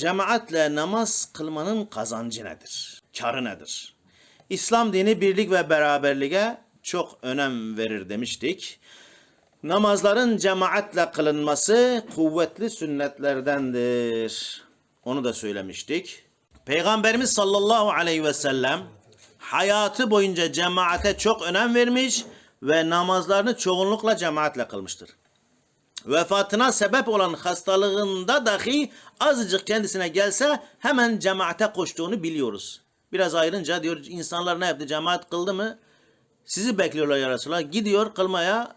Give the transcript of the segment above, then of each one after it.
Cemaatle namaz kılmanın kazancı nedir? Karı nedir? İslam dini birlik ve beraberliğe çok önem verir demiştik. Namazların cemaatle kılınması kuvvetli sünnetlerdendir. Onu da söylemiştik. Peygamberimiz sallallahu aleyhi ve sellem hayatı boyunca cemaate çok önem vermiş ve namazlarını çoğunlukla cemaatle kılmıştır. Vefatına sebep olan hastalığında dahi azıcık kendisine gelse hemen cemaate koştuğunu biliyoruz. Biraz ayrınca diyor insanlar ne yaptı cemaat kıldı mı sizi bekliyorlar ya Resulallah. Gidiyor kılmaya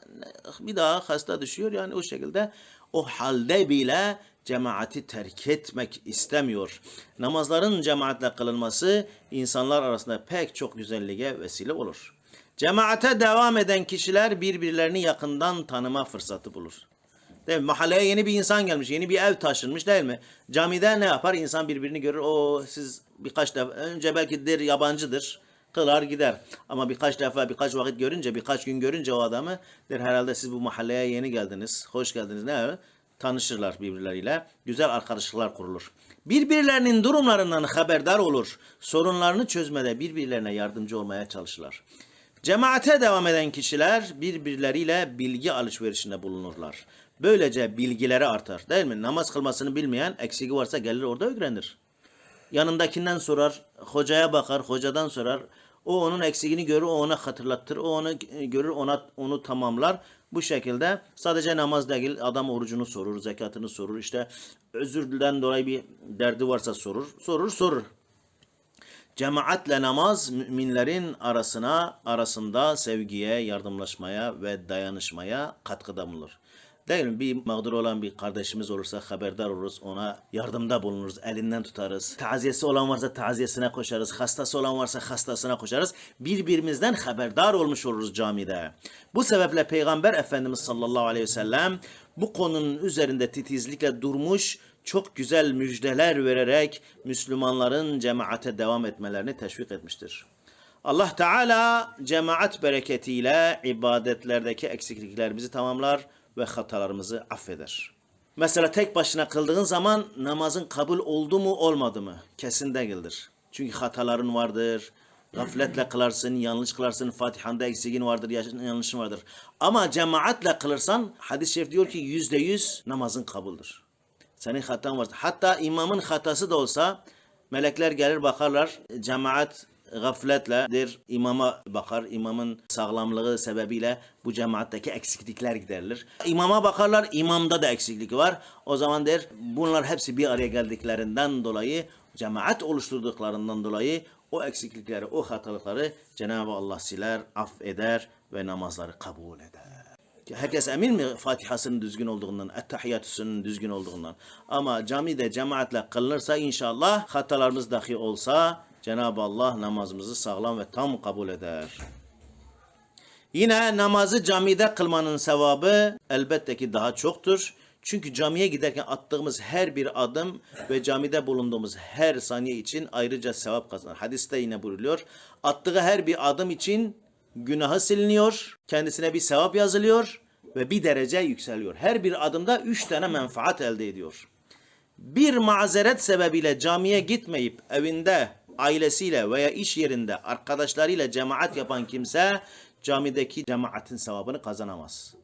bir daha hasta düşüyor. Yani o şekilde o halde bile cemaati terk etmek istemiyor. Namazların cemaatle kılınması insanlar arasında pek çok güzelliğe vesile olur. Cemaate devam eden kişiler birbirlerini yakından tanıma fırsatı bulur. Değil mi? Mahalleye yeni bir insan gelmiş, yeni bir ev taşınmış değil mi? Camide ne yapar? İnsan birbirini görür. O siz birkaç defa, önce belki der yabancıdır. Kılar gider. Ama birkaç defa, birkaç vakit görünce, birkaç gün görünce o adamı der herhalde siz bu mahalleye yeni geldiniz. Hoş geldiniz. Ne? öyle? Tanışırlar birbirleriyle. Güzel arkadaşlıklar kurulur. Birbirlerinin durumlarından haberdar olur. Sorunlarını çözmede birbirlerine yardımcı olmaya çalışırlar. Cemaate devam eden kişiler birbirleriyle bilgi alışverişinde bulunurlar. Böylece bilgileri artar. Değil mi? Namaz kılmasını bilmeyen eksiği varsa gelir orada öğrenir. Yanındakinden sorar, hocaya bakar, hocadan sorar. O onun eksiğini görür, o ona hatırlatır. O onu e, görür, ona onu tamamlar. Bu şekilde sadece namaz değil, adam orucunu sorur, zekatını sorur. İşte özürden dolayı bir derdi varsa sorur. Sorur, sorur. Cemaatle namaz müminlerin arasına arasında sevgiye, yardımlaşmaya ve dayanışmaya katkıda bulunur. Değil mi? Bir mağdur olan bir kardeşimiz olursa haberdar oluruz, ona yardımda bulunuruz, elinden tutarız. Taziyesi olan varsa taziyesine koşarız, hastası olan varsa hastasına koşarız. Birbirimizden haberdar olmuş oluruz camide. Bu sebeple Peygamber Efendimiz sallallahu aleyhi ve sellem bu konunun üzerinde titizlikle durmuş, çok güzel müjdeler vererek Müslümanların cemaate devam etmelerini teşvik etmiştir. Allah Teala cemaat bereketiyle ibadetlerdeki eksikliklerimizi tamamlar ve hatalarımızı affeder. Mesela tek başına kıldığın zaman namazın kabul oldu mu olmadı mı? Kesin değildir. Çünkü hataların vardır. Gafletle kılarsın, yanlış kılarsın, Fatiha'nda eksiğin vardır, yanlışın vardır. Ama cemaatle kılırsan hadis-i şerif diyor ki yüzde yüz namazın kabuldür. Senin hatan varsa. Hatta imamın hatası da olsa melekler gelir bakarlar cemaat gafletle der imama bakar. imamın sağlamlığı sebebiyle bu cemaatteki eksiklikler giderilir. İmama bakarlar imamda da eksiklik var. O zaman der bunlar hepsi bir araya geldiklerinden dolayı cemaat oluşturduklarından dolayı o eksiklikleri, o hatalıkları Cenab-ı Allah siler, affeder ve namazları kabul eder. Herkes emin mi Fatiha'sının düzgün olduğundan, Ettehiyyatüsünün düzgün olduğundan. Ama camide cemaatle kılınırsa inşallah hatalarımız dahi olsa Cenab-ı Allah namazımızı sağlam ve tam kabul eder. Yine namazı camide kılmanın sevabı elbette ki daha çoktur. Çünkü camiye giderken attığımız her bir adım ve camide bulunduğumuz her saniye için ayrıca sevap kazanır. Hadiste yine buyuruluyor. Attığı her bir adım için günahı siliniyor, kendisine bir sevap yazılıyor ve bir derece yükseliyor. Her bir adımda üç tane menfaat elde ediyor. Bir mazeret sebebiyle camiye gitmeyip evinde, ailesiyle veya iş yerinde arkadaşlarıyla cemaat yapan kimse camideki cemaatin sevabını kazanamaz.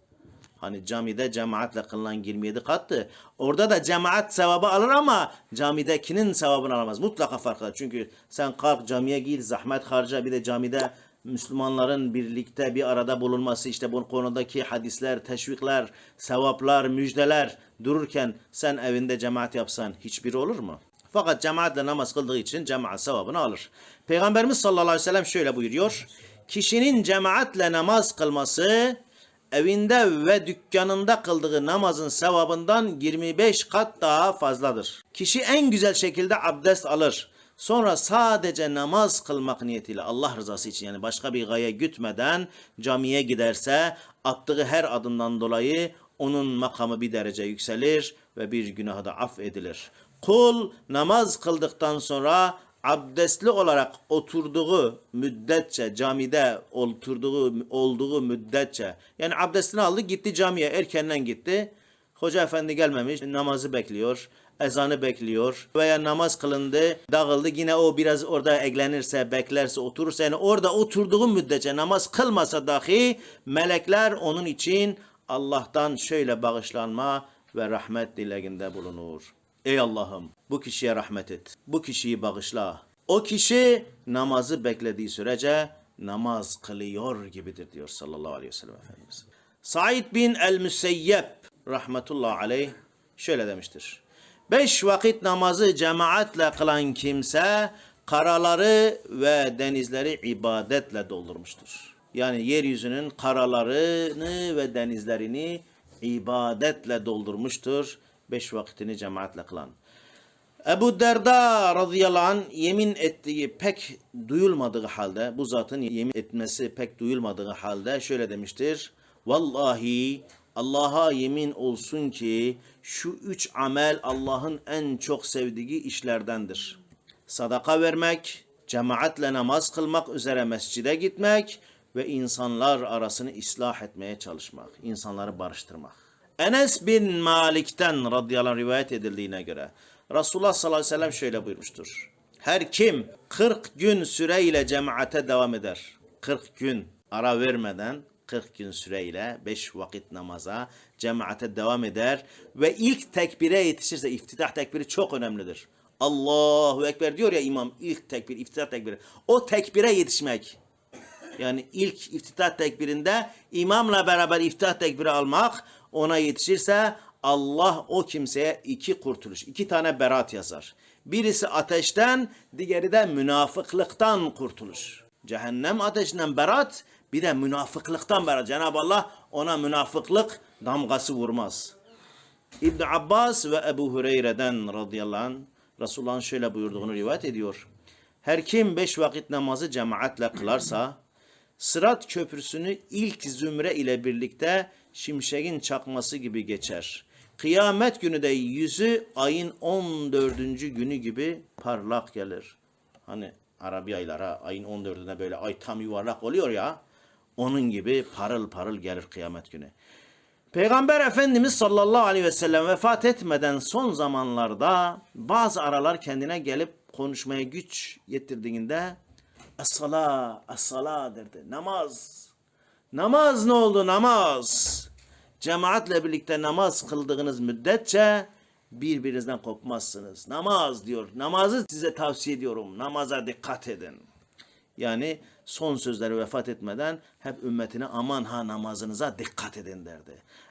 Hani camide cemaatle kılınan 27 kattı. Orada da cemaat sevabı alır ama camidekinin sevabını alamaz. Mutlaka farklı. Çünkü sen kalk camiye git, zahmet harca bir de camide Müslümanların birlikte bir arada bulunması işte bu konudaki hadisler, teşvikler, sevaplar, müjdeler dururken sen evinde cemaat yapsan hiçbiri olur mu? Fakat cemaatle namaz kıldığı için cemaat sevabını alır. Peygamberimiz sallallahu aleyhi ve sellem şöyle buyuruyor. Kişinin cemaatle namaz kılması evinde ve dükkanında kıldığı namazın sevabından 25 kat daha fazladır. Kişi en güzel şekilde abdest alır. Sonra sadece namaz kılmak niyetiyle Allah rızası için yani başka bir gaye gütmeden camiye giderse attığı her adımdan dolayı onun makamı bir derece yükselir ve bir günahı da affedilir. Kul namaz kıldıktan sonra abdestli olarak oturduğu müddetçe camide oturduğu olduğu müddetçe yani abdestini aldı gitti camiye erkenden gitti. Hoca efendi gelmemiş namazı bekliyor. ezanı bekliyor veya namaz kılındı, dağıldı yine o biraz orada eklenirse, beklerse, oturursa yani orada oturduğu müddetçe namaz kılmasa dahi melekler onun için Allah'tan şöyle bağışlanma ve rahmet dileğinde bulunur. Ey Allah'ım bu kişiye rahmet et. Bu kişiyi bağışla. O kişi namazı beklediği sürece namaz kılıyor gibidir diyor sallallahu aleyhi ve sellem Efendimiz. Said bin el-Müseyyep rahmetullah aleyh şöyle demiştir. Beş vakit namazı cemaatle kılan kimse karaları ve denizleri ibadetle doldurmuştur. Yani yeryüzünün karalarını ve denizlerini ibadetle doldurmuştur. Beş vakitini cemaatle kılan. Ebu Derda radıyallahu anh yemin ettiği pek duyulmadığı halde, bu zatın yemin etmesi pek duyulmadığı halde şöyle demiştir. Vallahi Allah'a yemin olsun ki şu üç amel Allah'ın en çok sevdiği işlerdendir. Sadaka vermek, cemaatle namaz kılmak üzere mescide gitmek ve insanlar arasını ıslah etmeye çalışmak, insanları barıştırmak. Enes bin Malik'ten radıyallahu rivayet edildiğine göre Resulullah sallallahu aleyhi ve sellem şöyle buyurmuştur. Her kim 40 gün süreyle cemaate devam eder. 40 gün ara vermeden 40 gün süreyle 5 vakit namaza cemaate devam eder ve ilk tekbire yetişirse iftitah tekbiri çok önemlidir. Allahu Ekber diyor ya imam ilk tekbir, iftitah tekbiri. O tekbire yetişmek. Yani ilk iftitah tekbirinde imamla beraber iftitah tekbiri almak ona yetişirse Allah o kimseye iki kurtuluş, iki tane berat yazar. Birisi ateşten, diğeri de münafıklıktan kurtuluş. Cehennem ateşinden berat, bir de münafıklıktan berat. Cenab-ı Allah ona münafıklık damgası vurmaz. İbn Abbas ve Ebu Hureyre'den radıyallahu anh Resulullah'ın şöyle buyurduğunu rivayet ediyor. Her kim beş vakit namazı cemaatle kılarsa Sırat köprüsünü ilk zümre ile birlikte şimşeğin çakması gibi geçer. Kıyamet günü de yüzü ayın 14. günü gibi parlak gelir. Hani Arabi aylara ayın 14'üne böyle ay tam yuvarlak oluyor ya. Onun gibi parıl parıl gelir kıyamet günü. Peygamber Efendimiz sallallahu aleyhi ve sellem vefat etmeden son zamanlarda bazı aralar kendine gelip konuşmaya güç yetirdiğinde Es-sala, derdi. Namaz. Namaz ne oldu namaz? Cemaatle birlikte namaz kıldığınız müddetçe birbirinizden kopmazsınız. Namaz diyor. Namazı size tavsiye ediyorum. Namaza dikkat edin. Yani son sözleri vefat etmeden hep ümmetine aman ha namazınıza dikkat edin derdi.